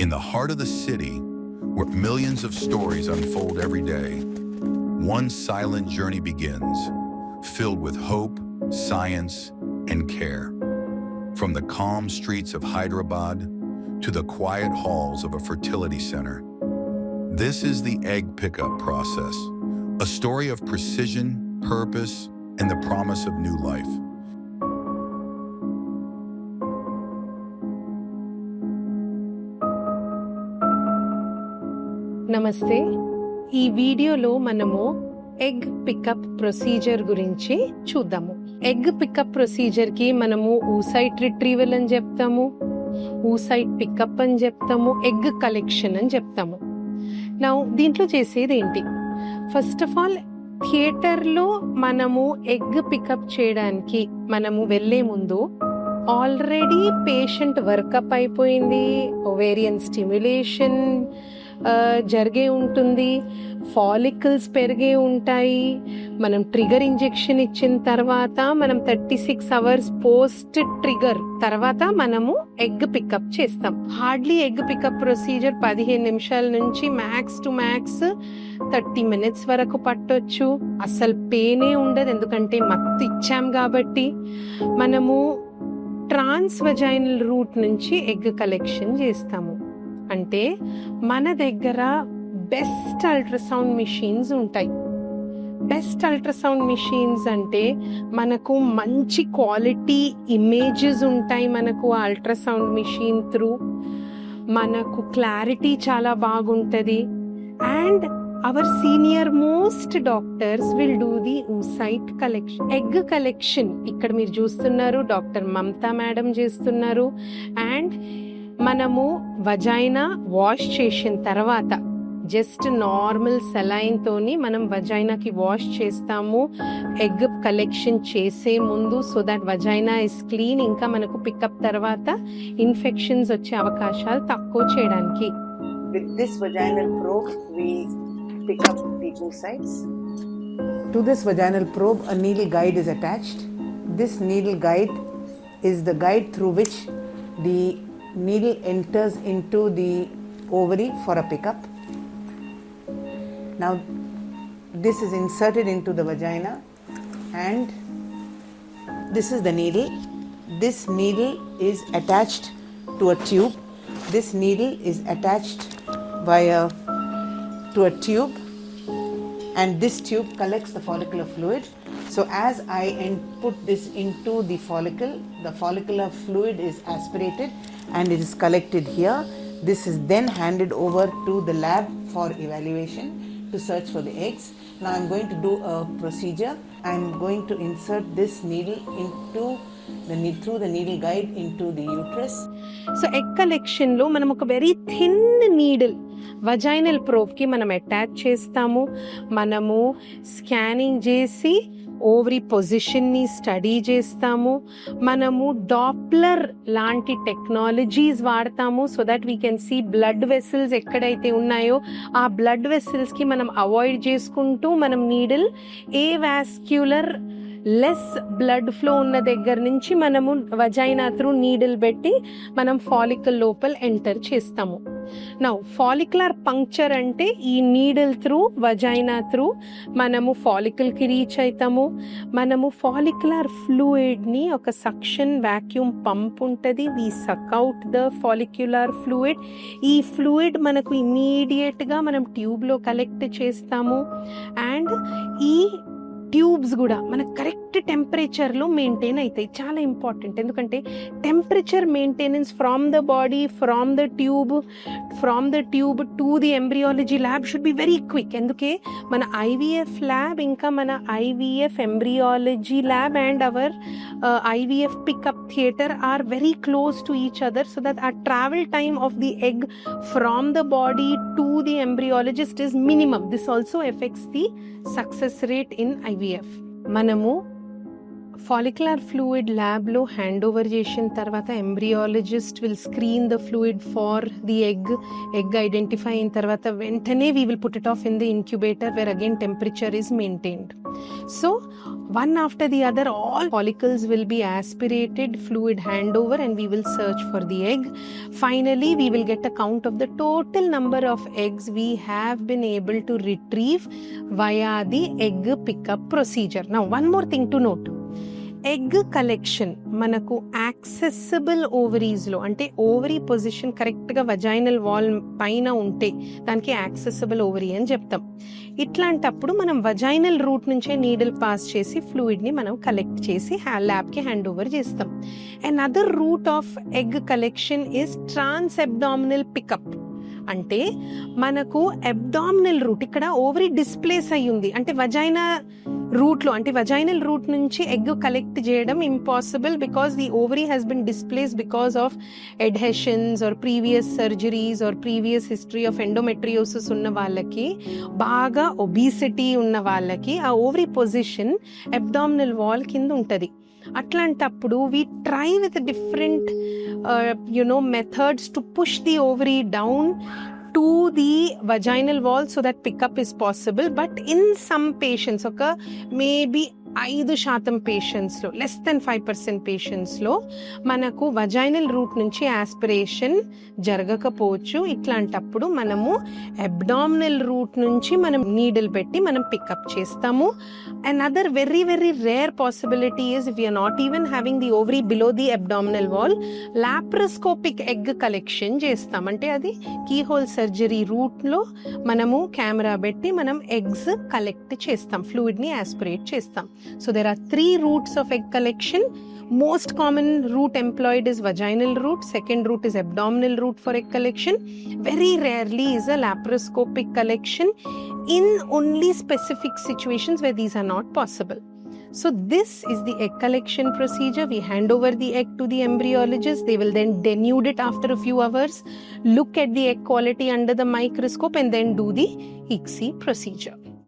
In the heart of the city, where millions of stories unfold every day, one silent journey begins, filled with hope, science, and care. From the calm streets of Hyderabad to the quiet halls of a fertility center, this is the egg pickup process, a story of precision, purpose, and the promise of new life. నమస్తే. ఈ వీడియోలో మనము egg pickup procedure గురించి చూద్దాము. Egg pickup ప్రొసీజర్కి మనము oocyte retrieval అని చెప్తాము oocyte pickup అని చెప్తాము ఎగ్ కలెక్షన్ అని చెప్తాము. నా దీంట్లో చేసేది ఏంటి? ఫస్ట్ ఆఫ్ ఆల్ థియేటర్లో మనము ఎగ్ పికప్ చేయడానికి మనము వెళ్ళే ముందు ఆల్రెడీ పేషెంట్ వర్కప్ అయిపోయింది ఓవేరియన్ స్టిమ్యులేషన్ జరిగే ఉంటుంది. ఫాలికల్స్ పెరిగే ఉంటాయి. మనం ట్రిగర్ ఇంజెక్షన్ ఇచ్చిన తర్వాత మనం thirty six hours post trigger తర్వాత మనము ఎగ్ పికప్ చేస్తాం. హార్డ్లీ ఎగ్ పికప్ ప్రొసీజర్ పదిహేను నిమిషాల నుంచి max to max thirty minutes వరకు పట్టొచ్చు. అసలు పేనే ఉండదు. ఎందుకంటే మత్తు ఇచ్చాం కాబట్టి మనము ట్రాన్స్ వజైనల్ రూట్ నుంచి ఎగ్ కలెక్షన్ చేస్తాము. అంటే మన దగ్గర బెస్ట్ అల్ట్రాసౌండ్ మిషన్స్ ఉంటాయి. బెస్ట్ అల్ట్రాసౌండ్ మిషన్స్ అంటే మనకు మంచి క్వాలిటీ ఇమేజెస్ ఉంటాయి మనకు ఆ అల్ట్రాసౌండ్ మిషన్ త్రూ. మనకు క్లారిటీ చాలా బాగుంటుంది. And our senior most doctors will do the oocyte collection egg collection. ఇక్కడ మీరు చూస్తున్నారు డాక్టర్ మమతా మేడం చేస్తున్నారు. అండ్ మనము వజైనా వాష్ చేసిన తర్వాత జస్ట్ నార్మల్ సెలైన్తోని మనం వజైనాకి వాష్ చేస్తాము. ఎగ్ కలెక్షన్ చేసే ముందు so that vagina is clean ఇంకా మనకు పికప్ తర్వాత ఇన్ఫెక్షన్స్ వచ్చే అవకాశాలు తక్కువ చేయడానికి. With this vaginal probe we pick up the two sides to this vaginal probe a needle guide is attached this needle guide is the guide through which the needle enters into the ovary for a pickup. Now, this is inserted into the vagina, and this is the needle. This needle is attached to a tube. This needle is attached via to a tube, and this tube collects the follicular fluid. So as I put this into the follicle, the follicular fluid is aspirated and it is collected here. This is then handed over to the lab for evaluation to search for the eggs. Now I'm going to do a procedure. I'm going to insert this needle into the ne- through the needle guide into the uterus. So egg కలెక్షన్లో మనం ఒక very thin needle vaginal ప్రోబ్కి మనం attach చేస్తాము మనము scanning చేసి ovary పొజిషన్ని study చేస్తాము. మనము డాప్లర్ లాంటి టెక్నాలజీస్ వాడతాము so that we can see blood vessels ఎక్కడైతే ఉన్నాయో ఆ బ్లడ్ వెసిల్స్కి మనం అవాయిడ్ చేసుకుంటూ మనం needle avascular less blood flow ఉన్న దగ్గర నుంచి మనము వజైనా త్రూ నీడిల్ పెట్టి మనం ఫాలికల్ లోపల ఎంటర్ చేస్తాము. నౌ ఫాలికులర్ పంక్చర్ అంటే ఈ నీడిల్ త్రూ వజైనా త్రూ మనము ఫాలికల్కి రీచ్ అవుతాము మనము ఫాలికులర్ ఫ్లూయిడ్ని ఒక సక్షన్ వ్యాక్యూమ్ పంప్ ఉంటుంది. We suck out the follicular fluid ఈ ఫ్లూయిడ్ మనకు ఇమీడియట్గా మనం ట్యూబ్లో కలెక్ట్ చేస్తాము. అండ్ ఈ ట్యూబ్స్ కూడా మన కరెక్ట్ టెంపరేచర్లో మెయింటైన్ అవుతాయి చాలా ఇంపార్టెంట్. ఎందుకంటే temperature maintenance from the body from the tube from the tube to the embryology lab should be very quick. ఎందుకే? మన ఐవీఎఫ్ ల్యాబ్ ఇంకా మన IVF embryology lab and our IVF pickup theatre are very close to each other so that uh travel time of the egg from the body To the embryologist is minimum. This also affects the success rate in IVF. మనము follicular fluid ల్యాబ్లో hand over చేసిన తర్వాత embryologist will screen the fluid for the egg egg identify అయిన తర్వాత వెంటనే we will put it off in the incubator where again temperature is maintained so one after the other all follicles will be aspirated fluid handover and we will search for the egg finally we will get a count of the total number of eggs we have been able to retrieve via the egg pickup procedure now one more thing to note egg collection మనకు accessible ఓవరీస్లో అంటే ovary position కరెక్ట్గా vaginal wall పైన ఉంటే దానికి accessible ovary అని చెప్తాం. ఇట్లాంటప్పుడు మనం వజైనల్ రూట్ నుంచే నీడిల్ పాస్ చేసి ఫ్లూయిడ్ని మనం కలెక్ట్ చేసి ల్యాబ్కి హ్యాండ్ ఓవర్ చేస్తాం. And other route of egg collection is transabdominal pickup అంటే మనకు అబ్డామినల్ రూట్ ఇక్కడ ఓవరీ డిస్ప్లేస్ అయి ఉంది అంటే వజైనా రూట్లో అంటే వజైనల్ రూట్ నుంచి ఎగ్ కలెక్ట్ చేయడం impossible because the ovary has been displace because of adhesions or previous surgeries or previous history of endometriosis ఉన్న వాళ్ళకి బాగా ఒబీసిటీ ఉన్న వాళ్ళకి ఆ ఓవరీ పొజిషన్ అబ్డామినల్ వాల్ కింద ఉంటుంది. అట్లాంటప్పుడు we try with different you know methods to push the ovary down to the vaginal wall so that pickup is possible but in some patients ఒక మేబీ ఐదు శాతం పేషెంట్స్లో లెస్ దెన్ ఫైవ్ పర్సెంట్ పేషెంట్స్లో మనకు vaginal route నుంచి aspiration జరగకపోవచ్చు. ఇట్లాంటప్పుడు మనము abdominal route నుంచి మనం నీడిల్ పెట్టి మనం పికప్ చేస్తాము. And other very very rare possibility is if you are not even having the ovary below the abdominal wall laparoscopic egg collection చేస్తాం. అంటే అది కీహోల్ సర్జరీ రూట్లో మనము కెమెరా పెట్టి మనం ఎగ్స్ కలెక్ట్ చేస్తాం ఫ్లూయిడ్ని ఆస్పిరేట్ చేస్తాం. So there are three routes of egg collection. Most common route employed is vaginal route, second route is abdominal route for egg collection. Very rarely is a laparoscopic collection in only specific situations where these are not possible. So, this is the egg collection procedure. We hand over the egg to the embryologist. They will then denude it after a few hours, look at the egg quality under the microscope, and then do the ICSI procedure.